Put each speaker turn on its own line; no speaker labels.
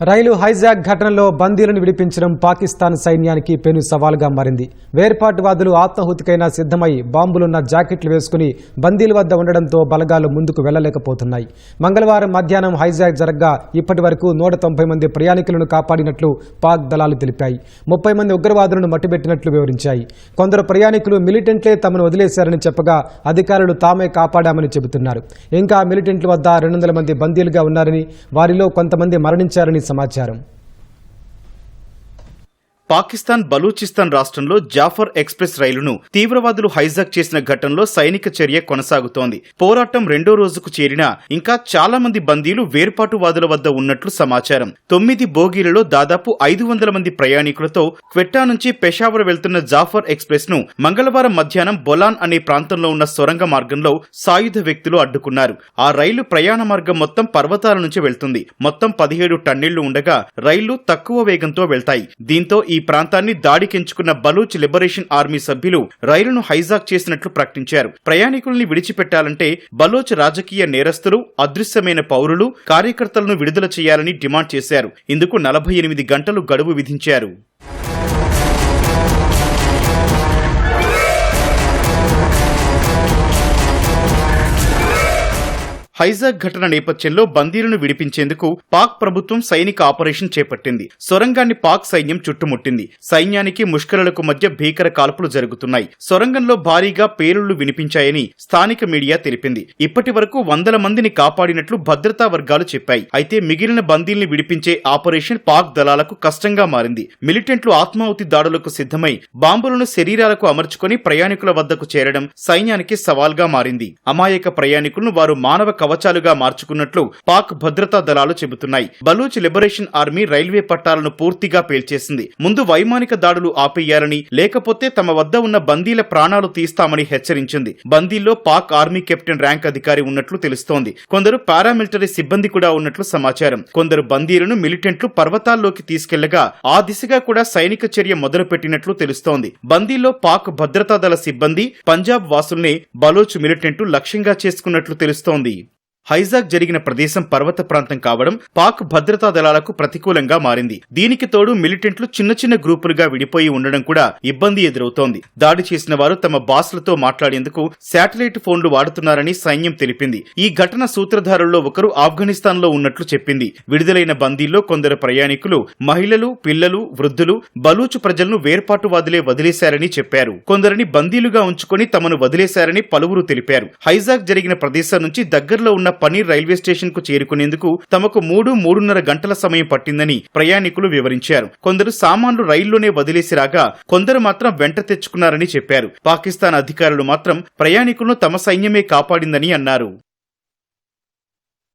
రైలు hijack ఘటనలో బందీలను విడిపించడం పాకిస్తాన్ సైన్యానికి పెను సవాలుగా మారింది. వేర్పాటువాదులు ఆత్మాహుతికైనా సిద్ధమై బాంబులున్న జాకెట్లు వేసుకుని బందీల వద్ద ఉండడంతో బలగాలు ముందుకు వెళ్ళలేకపోతున్నాయి మంగళవారం మధ్యాహ్నం హైజాక్ జరగ్గా ఇప్పటి వరకు నూట తొంభై మంది ప్రయాణికులను కాపాడినట్లు పాక్ దళాలు తెలిపాయి. ముప్పై మంది ఉగ్రవాదులను మట్టుబెట్టినట్లు వివరించాయి. కొందరు ప్రయాణికులు మిలిటెంట్లే తమను వదిలేశారని చెప్పగా అధికారులు తామే కాపాడామని చెబుతున్నారు. ఇంకా మిలిటెంట్ల వద్ద రెండు వందల మంది బందీలుగా ఉన్నారని వారిలో కొంతమంది మరణించారని సమాచారం.
పాకిస్తాన్ బలూచిస్తాన్ రాష్ట్రంలో జాఫర్ ఎక్స్ప్రెస్ రైలును తీవ్రవాదులు హైజాక్ చేసిన ఘటనలో సైనిక చర్య కొనసాగుతోంది. పోరాటం రెండో రోజుకు చేరినా ఇంకా చాలా మంది బందీలు వేర్పాటువాదుల వద్ద ఉన్నట్లు సమాచారం. తొమ్మిది బోగీలలో దాదాపు ఐదు వందల మంది ప్రయాణికులతో క్వెట్టా నుంచి పెషావర్ వెళ్తున్న జాఫర్ ఎక్స్ప్రెస్ను మంగళవారం మధ్యాహ్నం బొలాన్ అనే ప్రాంతంలో ఉన్న సొరంగ మార్గంలో సాయుధ వ్యక్తులు అడ్డుకున్నారు. ఆ రైలు ప్రయాణ మార్గం మొత్తం పర్వతాల నుంచి వెళ్తుంది. మొత్తం పదిహేడు టన్నిళ్ళు ఉండగా రైళ్ళు తక్కువ వేగంతో వెళ్తాయి. దీంతో ఈ ఈ ప్రాంతాన్ని దాడికెంచుకున్న బలూచ్ లిబరేషన్ ఆర్మీ సభ్యులు రైలును హైజాక్ చేసినట్లు ప్రకటించారు. ప్రయాణికుల్ని విడిచిపెట్టాలంటే బలోచ్ రాజకీయ నేరస్తులు అదృశ్యమైన పౌరులు కార్యకర్తలను విడుదల చేయాలని డిమాండ్ చేశారు. ఇందుకు నలభై ఎనిమిది గంటలు గడువు విధించారు. హైజాక్ ఘటన నేపథ్యంలో బందీలను విడిపించేందుకు పాక్ ప్రభుత్వం సైనిక ఆపరేషన్ చేపట్టింది. సొరంగాన్ని పాక్ సైన్యం చుట్టుముట్టింది. సైన్యానికి ముష్కరులకు మధ్య భీకర కాల్పులు జరుగుతున్నాయి. సొరంగంలో భారీగా పేలుళ్ళు వినిపించాయని స్థానిక మీడియా తెలిపింది. ఇప్పటి వరకు వందల మందిని కాపాడినట్లు భద్రతా వర్గాలు చెప్పాయి. అయితే మిగిలిన బందీల్ని విడిపించే ఆపరేషన్ పాక్ దళాలకు కష్టంగా మారింది. మిలిటెంట్లు ఆత్మాహుతి దాడులకు సిద్ధమై బాంబులను శరీరాలకు అమర్చుకొని ప్రయాణికుల వద్దకు చేరడం సైన్యానికి సవాల్గా మారింది. అమాయక ప్రయాణికులను వారు మానవ కవచాలుగా మార్చుకున్నట్లు పాక్ భద్రతా దళాలు చెబుతున్నాయి. బలూచ్ లిబరేషన్ ఆర్మీ రైల్వే పట్టాలను పూర్తిగా పేల్చేసింది. ముందు వైమానిక దాడులు ఆపేయాలని లేకపోతే తమ వద్ద ఉన్న బందీల ప్రాణాలు తీస్తామని హెచ్చరించింది. బందీల్లో పాక్ ఆర్మీ కెప్టెన్ ర్యాంక్ అధికారి ఉన్నట్లు తెలుస్తోంది. కొందరు పారామిలిటరీ సిబ్బంది కూడా ఉన్నట్లు సమాచారం. కొందరు బందీలను మిలిటెంట్లు పర్వతాల్లోకి తీసుకెళ్ళగా ఆ దిశగా కూడా సైనిక చర్య మొదలుపెట్టినట్లు తెలుస్తోంది. బందీల్లో పాక్ భద్రతా దళ సిబ్బంది పంజాబ్ వాసుల్ని బలోచ్ మిలిటెంట్లు లక్ష్యంగా చేసుకున్నట్లు తెలుస్తోంది. హైజాక్ జరిగిన ప్రదేశం పర్వత ప్రాంతం కావడం పాక్ భద్రతా దళాలకు ప్రతికూలంగా మారింది. దీనికి తోడు మిలిటెంట్లు చిన్న చిన్న గ్రూపులుగా విడిపోయి ఉండడం కూడా ఇబ్బంది ఎదురవుతోంది. దాడి చేసిన వారు తమ బాస్లతో మాట్లాడేందుకు శాటిలైట్ ఫోన్లు వాడుతున్నారని సైన్యం తెలిపింది. ఈ ఘటన సూత్రధారుల్లో ఒకరు ఆఫ్ఘనిస్తాన్లో ఉన్నట్లు చెప్పింది. విడుదలైన బందీల్లో కొందరు ప్రయాణికులు మహిళలు పిల్లలు వృద్ధులు బలూచు ప్రజలను వేర్పాటువాదులే వదిలేశారని చెప్పారు. కొందరిని బందీలుగా ఉంచుకొని తమను వదిలేశారని పలువురు తెలిపారు. హైజాక్ జరిగిన ప్రదేశం నుంచి దగ్గరలో ఉన్న పనీర్ రైల్వే స్టేషన్కు చేరుకునేందుకు తమకు మూడు మూడున్నర గంటల సమయం పట్టిందని ప్రయాణికులు వివరించారు. కొందరు సామాన్లు రైల్లోనే వదిలేసి రాగా కొందరు మాత్రం వెంట తెచ్చుకున్నారని చెప్పారు. పాకిస్తాన్ అధికారులు మాత్రం ప్రయాణికులను తమ సైన్యమే కాపాడిందని అన్నారు.